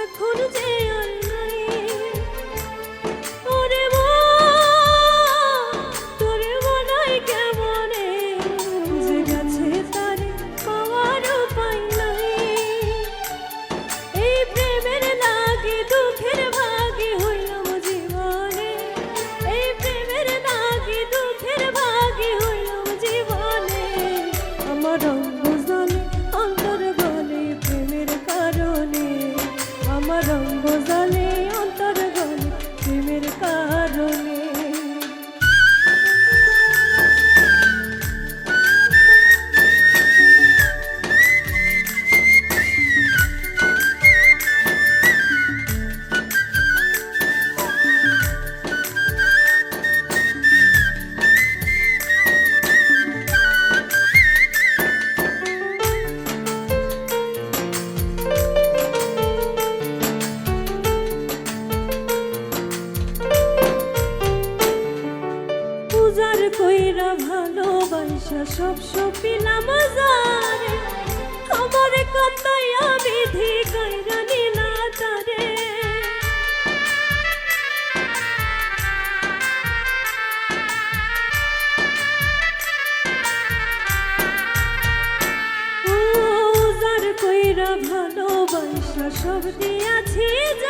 সাধুর যে আশা সব সপিলাম যারে আমার কথায়া বিধি কইরা নিলা তারে। কইরা ভালোবাসা সব দিয়াছি যা